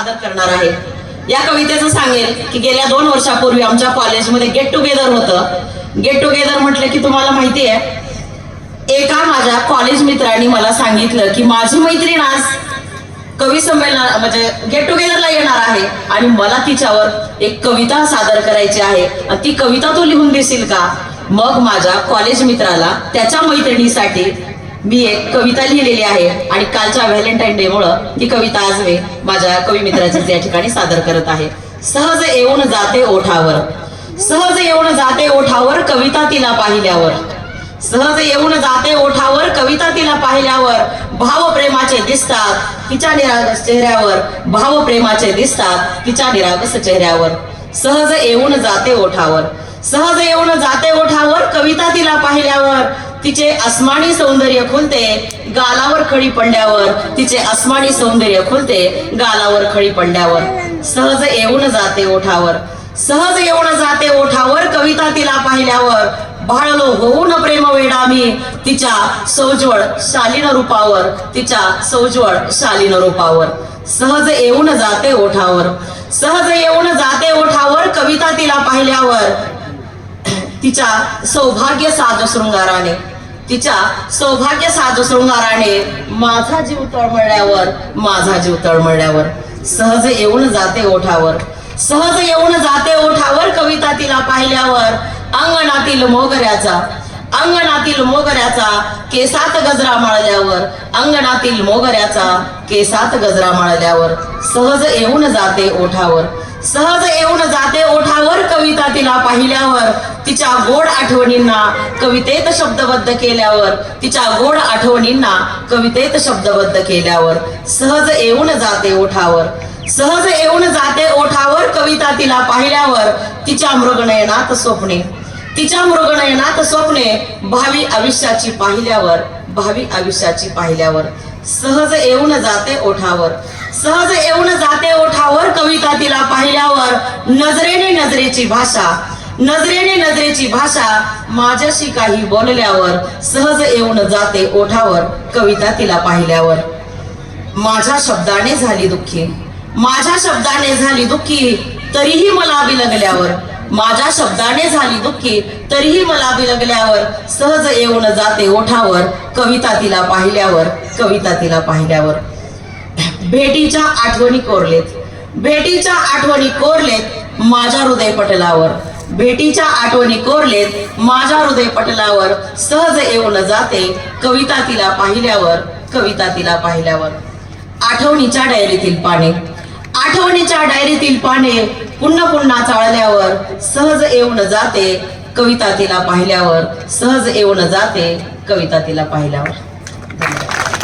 सादर करणार आहे. या कवितेचं सांगेल की गेल्या दोन वर्षापूर्वी आमच्या कॉलेजमध्ये गेट टुगेदर होतं. गेट टुगेदर म्हटलं की तुम्हाला माहिती आहे एका माझ्या कॉलेज मित्रांनी मला सांगितलं की माझी मैत्रीण आज कवी संमेलन म्हणजे गेट टुगेदरला येणार आहे आणि मला तिच्यावर एक कविता सादर करायची आहे. आणि ती कविता तू लिहून देशील का? मग माझ्या कॉलेज मित्राला त्याच्या मैत्रिणीसाठी मी एक कविता लिहिलेली आहे आणि कालच्या व्हॅलेंटाईन डे मुळे ही कविता आज मी माझ्या कवी मित्राची या ठिकाणी सादर करत आहे. सहज येऊन जाते ओठावर. सहज येऊन जाते ओठावर कविता तिला पाहिल्यावर. सहज येऊन जाते ओठावर कविता तिला पाहिल्यावर भावप्रेमाचे दिसतात तिच्या निरागस चेहऱ्यावर. भावप्रेमाचे दिसतात तिच्या निरागस चेहऱ्यावर. सहज येऊन जाते ओठावर. सहज येऊन जाते ओठावर कविता तिला पाहिल्यावर. तिचे आसमानी सौंदर्य खुलते गालावर खळी पडल्यावर तिचे आसमानी सौंदर्य खुलते गालावर खळी पडल्यावर. सहज येऊन जाते ओठावर. सहज येऊन जाते ओठावर कविता तिला पाहिल्यावर. भाळलो होऊन प्रेम वेडा मी तिच्या सौज्वळ शालीन रूपावर तिच्या सौज्वळ शालीन रूपावर. सहज येऊन जाते ओठावर. सहज येऊन जाते ओठावर कविता तिला पाहिल्यावर. तिच्या सौभाग्य साज शृंगाराने तिच्या सौभाग्य साज शृंगाराने माझा जीव तळमळल्यावर माझा जीव तळमळल्यावर. सहज येऊन जाते ओठावर. सहज येऊन जाते ओठावर कविता तिला पाहिल्यावर. अंगणातील मोगऱ्याचा अंगणातील मोगऱ्याचा केसात गजरा माळल्यावर. अंगणातील मोगऱ्याचा केसात गजरा माळल्यावर. सहज येऊन जाते ओठावर. सहज येऊन जाते ओठावर कविता तिला पाहिल्यावर. तिच्या गोड आठवणींना कवितेत शब्दबद्ध केल्यावर तिच्या गोड आठवणींना कवितेत शब्दबद्ध केल्यावर सहज येऊन जाते ओठावर. सहज येऊन जाते ओठावर कविता तिला पाहिल्यावर तिच्या मृगनयनात स्वप्ने. तिच्या मृगनयनात स्वप्ने भावी आयुष्याची पाहिल्यावर भावी आयुष्याची पाहिल्यावर. सहज येऊन जाते ओठावर. सहज येऊन जाते ओठावर कविता तिला पाहिल्यावर नजरेने नजरेची भाषा नजरेने नजरेची भाषा माझ्याशी काही बोलल्यावर सहज येऊन जाते ओठावर कविता तिला पाहिल्यावर. माझ्या शब्दाने झाली दुःखी. माझ्या शब्दाने झाली दुःखी तरीही मला बिलगल्यावर माझ्या शब्दाने झाली दुःखी तरीही मला बिलगल्यावर सहज येऊन जाते ओठावर कविता तिला पाहिल्यावर कविता तिला पाहिल्यावर. भेटीच्या आठवणी कोरलेत. भेटीच्या आठवणी कोरलेत माझ्या हृदय पटलावर भेटीच्या आठवणी कोरलेत माझ्या हृदय पटलावर सहज येऊन जाते कविता तिला पाहिल्यावर कविता तिला पाहिल्यावर. आठवणीच्या डायरीतील पाने. आठवणीच्या डायरीतील पाने पुन्हा पुन्हा चाळल्यावर सहज येऊन जाते कविता तिला पाहिल्यावर सहज येऊन जाते कविता तिला पाहिल्यावर. धन्यवाद.